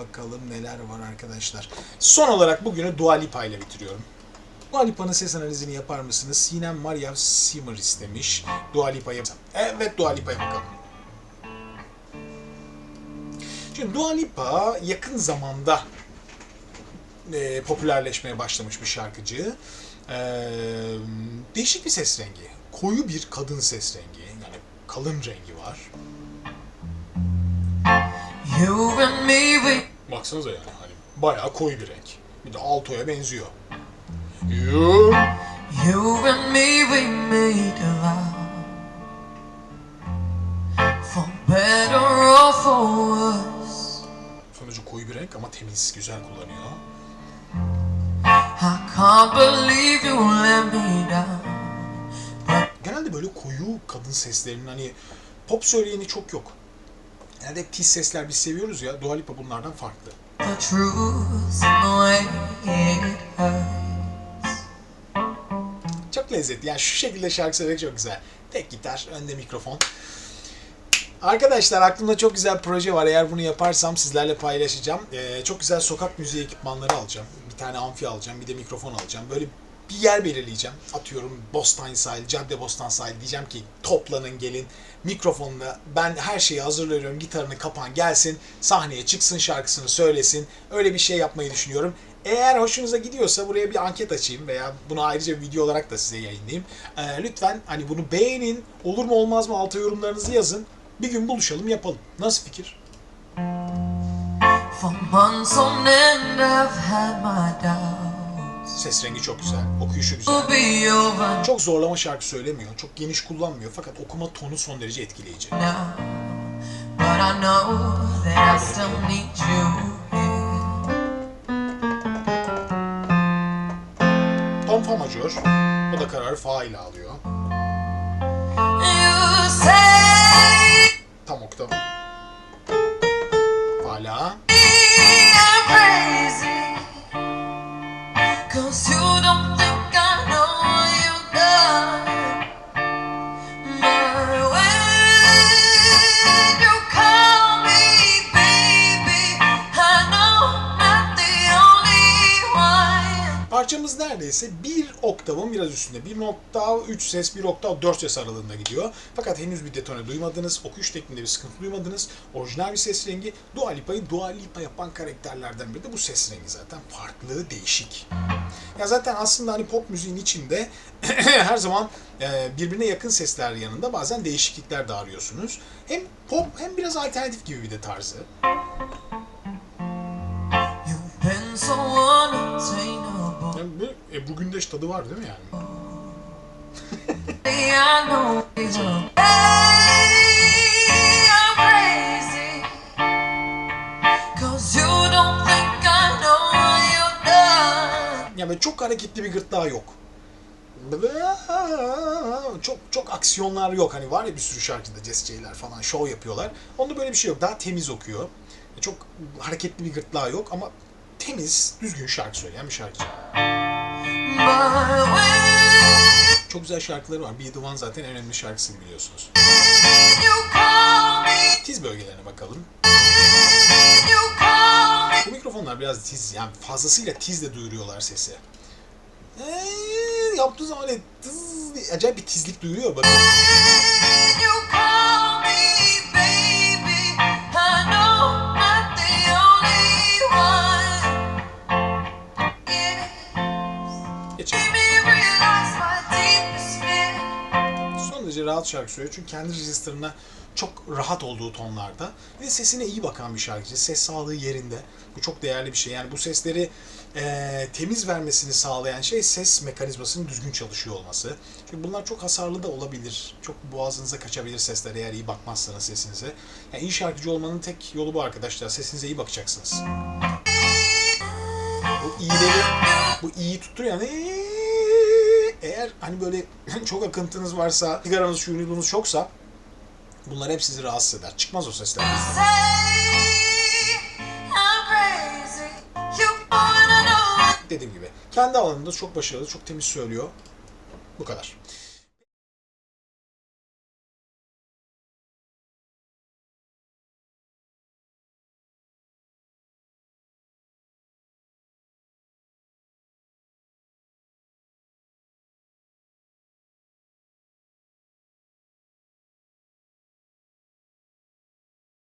bakalım neler var arkadaşlar. Son olarak bugünü Dua Lipa ile bitiriyorum. Dua Lipa'nın ses analizini yapar mısınız? Sinem Maria Simmer istemiş. Dua Lipa'ya Evet Dua Lipa'ya bakalım. Şimdi Dua Lipa yakın zamanda e, popülerleşmeye başlamış bir şarkıcı. E, değişik bir ses rengi. Koyu bir kadın ses rengi. Yani kalın rengi var. You and me, we Baksanıza yani hani bayağı koyu bir renk. Bir de altoya benziyor. You. You and me, we made vow For better or for worse Sonucu koyu bir renk ama temiz, güzel kullanıyor. I can't believe you let me down Genelde böyle koyu kadın seslerinin hani pop söyleyeni çok yok. Genelde hep tiz sesler biz seviyoruz ya. Dua Lipa bunlardan farklı. The truth Çok lezzetli. Yani şu şekilde şarkı söylemek çok güzel. Tek gitar, önde mikrofon. Arkadaşlar aklımda çok güzel bir proje var. Eğer bunu yaparsam sizlerle paylaşacağım. Ee, çok güzel sokak müziği ekipmanları alacağım. Bir tane amfi alacağım, bir de mikrofon alacağım. Böyle bir yer belirleyeceğim. Atıyorum Bostan Sahil, Cadde Bostan Sahil. Diyeceğim ki toplanın gelin. Mikrofonla ben her şeyi hazırlıyorum. Gitarını kapan gelsin. Sahneye çıksın şarkısını söylesin. Öyle bir şey yapmayı düşünüyorum. Eğer hoşunuza gidiyorsa buraya bir anket açayım veya bunu ayrıca bir video olarak da size yayınlayayım. Ee, lütfen hani bunu beğenin. Olur mu olmaz mı alta yorumlarınızı yazın. Bir gün buluşalım yapalım. Nasıl fikir? For months on end I've had my Ses rengi çok güzel. Okuyuşu güzel. Çok zorlama şarkı söylemiyor. Çok geniş kullanmıyor. Fakat okuma tonu son derece etkileyici. Ton fa majör. O da kararı fa ile alıyor. Tam oktav. Fa la. Neredeyse bir oktavın biraz üstünde. Bir oktav 3 ses, bir oktav 4 ses aralığında gidiyor. Fakat henüz bir detone duymadınız. Okuyuş tekniğinde bir sıkıntı duymadınız. Orijinal bir ses rengi. Dua Lipa'yı Dua Lipa yapan karakterlerden biri de bu ses rengi zaten. Farklı, değişik. Ya zaten aslında hani pop müziğin içinde her zaman e, birbirine yakın sesler yanında bazen değişiklikler de arıyorsunuz. Hem pop hem biraz alternatif gibi bir de tarzı. Yani bu Ebru Gündeş tadı var değil mi yani? Yani çok hareketli bir gırtlağı yok. Çok çok aksiyonlar yok. Hani var ya bir sürü şarkıda Jazz J'ler falan şov yapıyorlar. Onda böyle bir şey yok. Daha temiz okuyor. Çok hareketli bir gırtlağı yok ama temiz, düzgün şarkı söyleyen bir şarkıcı. Çok güzel şarkıları var. Be The One zaten en önemli şarkısı biliyorsunuz. Tiz bölgelerine bakalım. Bu mikrofonlar biraz tiz, yani fazlasıyla tizle duyuruyorlar sesi. Eee, yaptığı zaman öyle tız acayip bir tizlik duyuruyor. Bakın. Geçelim. Son derece rahat şarkı söylüyor çünkü kendi register'ına çok rahat olduğu tonlarda ve sesine iyi bakan bir şarkıcı. Ses sağlığı yerinde. Bu çok değerli bir şey. Yani bu sesleri eee, temiz vermesini sağlayan şey ses mekanizmasının düzgün çalışıyor olması. Çünkü bunlar çok hasarlı da olabilir. Çok boğazınıza kaçabilir sesler eğer iyi bakmazsanız sesinize. Yani iyi şarkıcı olmanın tek yolu bu arkadaşlar. Sesinize iyi bakacaksınız. Bu iyileri, bu iyi tutturuyor yani eğer hani böyle çok akıntınız varsa, sigaranız, şuyunuz çoksa bunlar hep sizi rahatsız eder. Çıkmaz o sesler. Dediğim gibi kendi alanında çok başarılı, çok temiz söylüyor. Bu kadar.